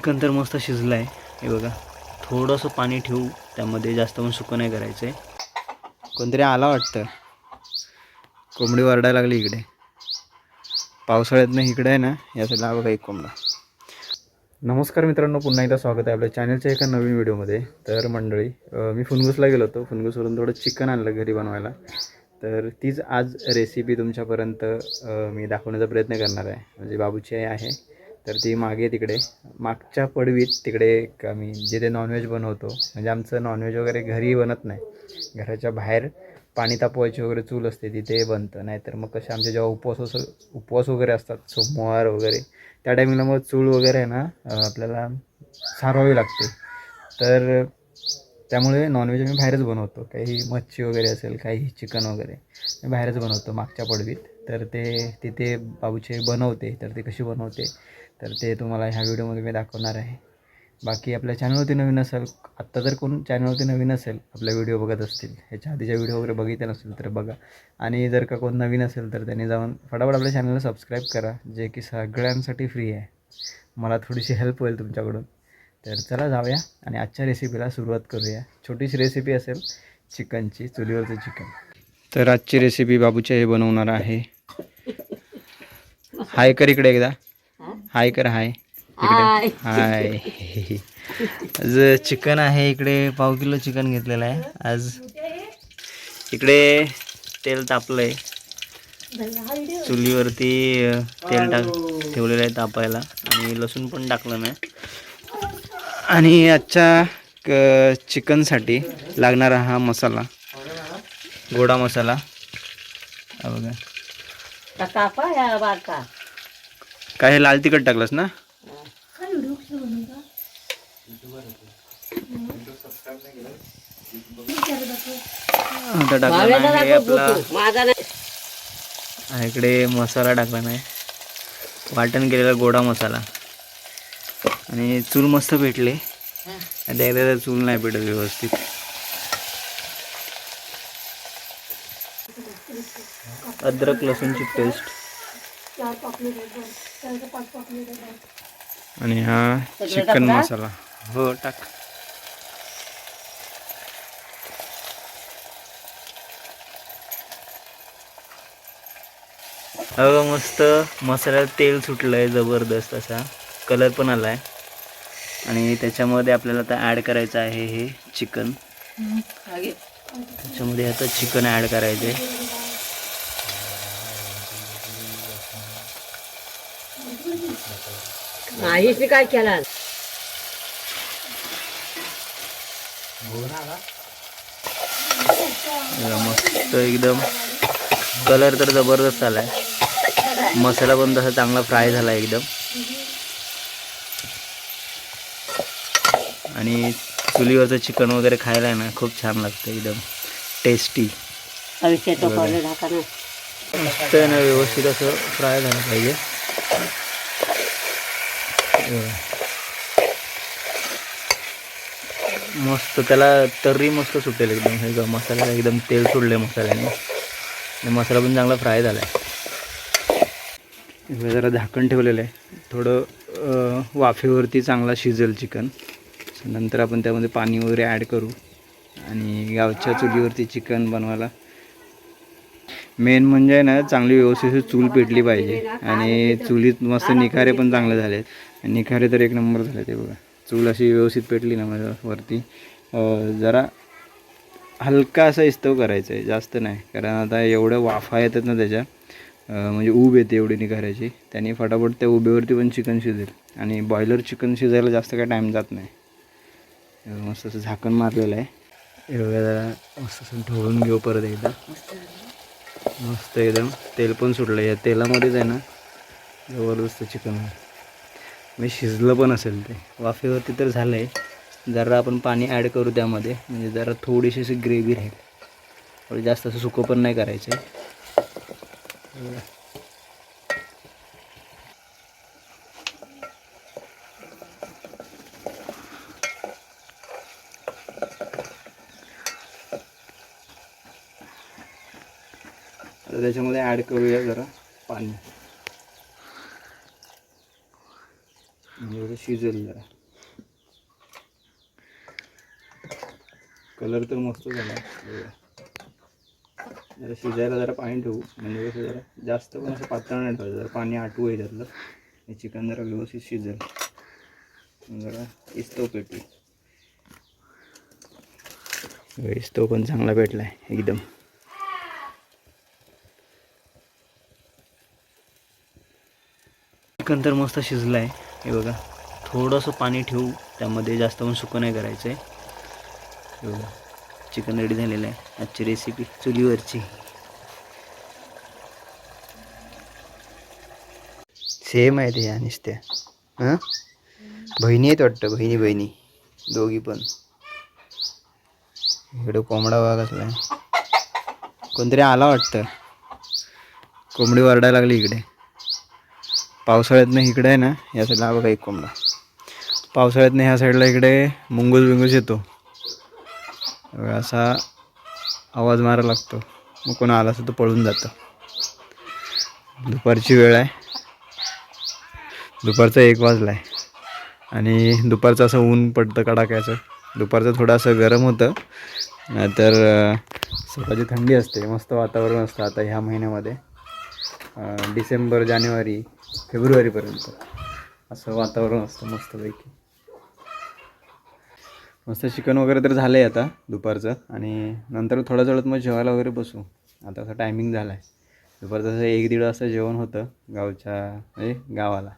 Chicken तर मस्त शिजलं आहे हे बघा. थोडंसं पाणी ठेवू. त्यामध्ये जास्त पण सुकं नाही करायचं आहे कोणतरी आला वाटतं? कोंबडी वरडायला लागली इकडे. पावसाळ्यात नाही इकडे आहे ना. या बघा एक कोंबडा. नमस्कार मित्रांनो पुन्हा एकदा स्वागत आहे आपल्या चॅनलच्या एका नवीन व्हिडिओमध्ये तर मंडळी मी फुनगुसला गेलो होतो. फुनगुसवरून थोडं चिकन आणलं घरी बनवायला. तर तीच आज रेसिपी तुमच्यापर्यंत मी दाखवण्याचा प्रयत्न करणार आहे. म्हणजे बाबूची आई आहे. तर ती मागे तिकडे मागच्या पडवीत तिकडे एक आम्ही जिथे नॉनव्हेज बनवतो म्हणजे आमचं नॉनव्हेज वगैरे घरी बनत नाही. घराच्या बाहेर पाणी तापवायची वगैरे चूल असते तिथे बनतं. नाहीतर मग कसे आमचे जेव्हा उपवास असं उपवास वगैरे असतात सोमवार वगैरे त्या टायमिंगला मग चूल वगैरे आहे ना आपल्याला सारवावी लागते. तर त्यामुळे नॉनव्हेज आम्ही बाहेरच बनवतो. काही मच्छी वगैरे असेल काही चिकन वगैरे मी बाहेरच बनवतो मागच्या पडवीत. तर ते तिथे बाबूचे बनवते तर ते कशी बनवते तर ते तुम्हाला ह्या व्हिडिओमध्ये मी दाखवणार आहे. बाकी आपल्या चॅनलवरती नवीन असेल आत्ता जर कोण चॅनलवरती नवीन असेल आपला व्हिडिओ बघत असतील ह्याच्या आधीच्या व्हिडिओ वगैरे बघितले नसेल तर बघा. आणि जर का कोण नवीन असेल तर त्यांनी जाऊन फटाफट आपल्या चॅनलला सबस्क्राईब करा जे की सगळ्यांसाठी फ्री आहे. मला थोडीशी हेल्प होईल तुमच्याकडून. तर चला जाऊया आणि आजच्या रेसिपीला सुरुवात करूया. छोटीशी रेसिपी असेल चिकनची चुलीवरचं चिकन. तर आजची रेसिपी बाबूच्या हे बनवणार आहे. हाय कर इकडे एकदा. हाय कर हाय. इकडे. हाय. आज चिकन आहे इकडे. पाव किलो चिकन घेतलेलं आहे. आज इकडे तेल तापलं आहे चुलीवरती तेल टाक ठेवलेलं आहे तापायला. आणि लसूण पण टाकलं नाही आणि आजच्या क चिकनसाठी लागणारा हा मसाला. गोडा मसाला. हा बघा. काय हे लाल तिखट टाकलंस ना? आता टाकलं नाही आपला इकडे मसाला टाकला नाही. वाटण केलेला गोडा मसाला. आणि चूल मस्त पेटले. आता एकदा चूल नाही पेटत व्यवस्थित. अद्रक लसूणची पेस्ट आणि हा चिकन मसाला. हो टाक. अगं मस्त मसाल्यात तेल सुटलं आहे जबरदस्त असा. कलर पण आला आहे आणि त्याच्यामध्ये आपल्याला आता ॲड करायचं आहे हे चिकन. त्याच्यामध्ये आता चिकन ॲड करायचं आहे काय केला? मस्त एकदम. कलर तर जबरदस्त आला आहे मसाला पण तसा चांगला फ्राय झाला एकदम. आणि चुलीवरचं चिकन वगैरे खायला आहे ना खूप छान लागतं एकदम. टेस्टी मस्त आहे ना व्यवस्थित असं फ्राय झालं पाहिजे. मस्त त्याला तर्री मस्त सुटेल एकदम. हे बघा, मसाल्याला एकदम तेल सुटले मसाल्याने. आणि मसाला पण चांगला फ्राय झाला आहे जरा झाकण ठेवलेलं आहे. थोडं वाफेवरती चांगला शिजेल चिकन. नंतर आपण त्यामध्ये पाणी वगैरे ॲड करू. आणि गावच्या चुलीवरती चिकन बनवायला. मेन म्हणजे ना चांगली व्यवस्थित चूल पेटली पाहिजे. आणि चुलीत मस्त निखारे पण चांगले झाले आहेत निखारे तर एक नंबर झाले ते बघा. चूल अशी व्यवस्थित पेटली ना माझ्या वरती. जरा हलका असा इस्तव करायचा आहे जास्त नाही. कारण आता एवढं वाफा येतात ना त्याच्या म्हणजे ऊब येते एवढी निखाऱ्याची. त्यांनी फटाफट त्या उबेवरती पण चिकन शिजेल. आणि बॉयलर चिकन शिजायला जास्त काय टाईम जात नाही. मस्त असं झाकण मारलेलं आहे. एवढ्या जरा मस्त असं ढवळून घेऊ परत एकदा. मस्त एकदम तेल पण सुटलं या तेलामध्येच आहे ना जबरदस्त चिकन म्हणजे शिजलं पण असेल ते. वाफेवरती तर झालं आहे जरा आपण पाणी ॲड करू त्यामध्ये. म्हणजे जरा थोडीशी अशी ग्रेव्ही राहील. थोडी जास्त असं सुकं पण नाही करायचं. त्याच्यामध्ये ॲड करूया जरा पाणी म्हणजे एवढं शिजेल जरा. कलर तर मस्त झाला. जरा शिजायला जरा पाणी ठेवू. म्हणजे कसं जरा जास्त पण असं पातळ नाही ठेवायचं. जरा पाणी आटवू आहे त्यातलं. हे चिकन जरा व्यवस्थित शिजेल. जरा इस्तव पेटू. इस्तो पण चांगला पेटला आहे एकदम. चिकन तर मस्त शिजलं आहे हे बघा. थोडंसं पाणी ठेवू त्यामध्ये जास्त पण सुकं नाही करायचं आहे एवढं चिकन रेडी झालेलं आहे. आजची रेसिपी चुलीवरची. सेम आहे ते या नुसत्या हां? बहिणी आहेत वाटतं बहिणी बहिणी दोघी पण. इकडे कोंबडा वाघ असला. कोणतरी आला वाटतं. कोंबडी वरडायला लागली इकडे. पावसाळ्यातनं इकडे आहे ना याचा लाभ काही कोंबडा. पावसाळ्यातनं ह्या साईडला इकडे मुंगूस बिंगूस येतो. असा आवाज मारा लागतो. मग कोणा आला असं तो पळून जातं. दुपारची वेळ आहे. दुपारचा एक वाजला आहे आणि दुपारचं असं ऊन पडतं कडाक्याचं. दुपारचं थोडं असं गरम होतं. नाहीतर सकाळची थंडी असते. मस्त वातावरण असतं आता ह्या महिन्यामध्ये. डिसेंबर जानेवारी फेब्रुवारीपर्यंत. असं वातावरण असतं मस्तपैकी. मस्त चिकन वगैरे तर झालं आहे आता दुपारचं. आणि नंतर थोड्या वेळात मग जेवायला वगैरे बसू. आता असं टायमिंग झाला आहे दुपारचं असं एक दीड वाजता जेवण होतं गावच्या म्हणजे गावाला.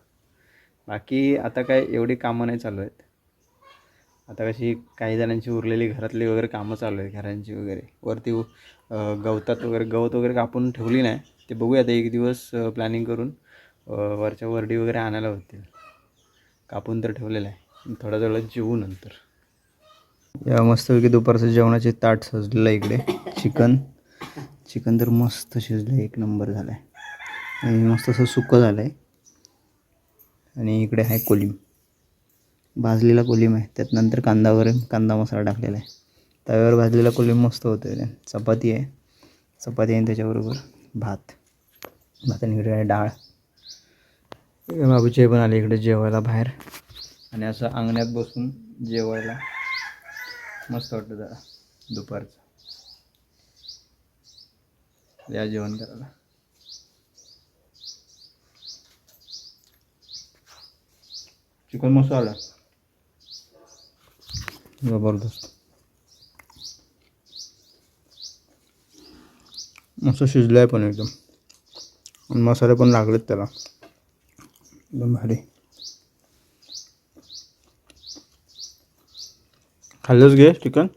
बाकी आता काय एवढी कामं नाही चालू आहेत. आता कशी काही जणांची उरलेली घरातली वगैरे कामं चालू आहेत घरांची वगैरे. वरती गवतात वगैरे गवत वगैरे कापून ठेवली नाही. ते बघूया आता एक दिवस प्लॅनिंग करून वरच्या वरडी वगैरे आणायला होतील. कापून तर ठेवलेलं आहे. थोड्या वेळात जेवू नंतर. या मस्तपैकी दुपारचं जेवणाचे ताट सजलेलं आहे इकडे. चिकन. चिकन तर मस्त शिजलं एक नंबर झालं आहे आणि मस्त असं सुकं झालं आहे आणि इकडे आहे कोलिम. भाजलेला कोलिम आहे. त्यात नंतर कांदा वगैरे कांदा मसाला टाकलेला आहे. तव्यावर भाजलेला कोलिम मस्त होतं ते चपाती आहे. चपाती आहे त्याच्याबरोबर भात. भात आणि इकडे आहे डाळ. बाबूचे पण आले इकडे जेवायला बाहेर. आणि असं अंगण्यात बसून जेवायला. मस्त वाटतं जरा दुपारचं. या जेवण करायला. चिकन मसाला जबरदस्त. मस्त शिजलं आहे पण एकदम. आणि मसाले पण लागलेत त्याला. एकदम भारी. खाल्लंच घे चिकन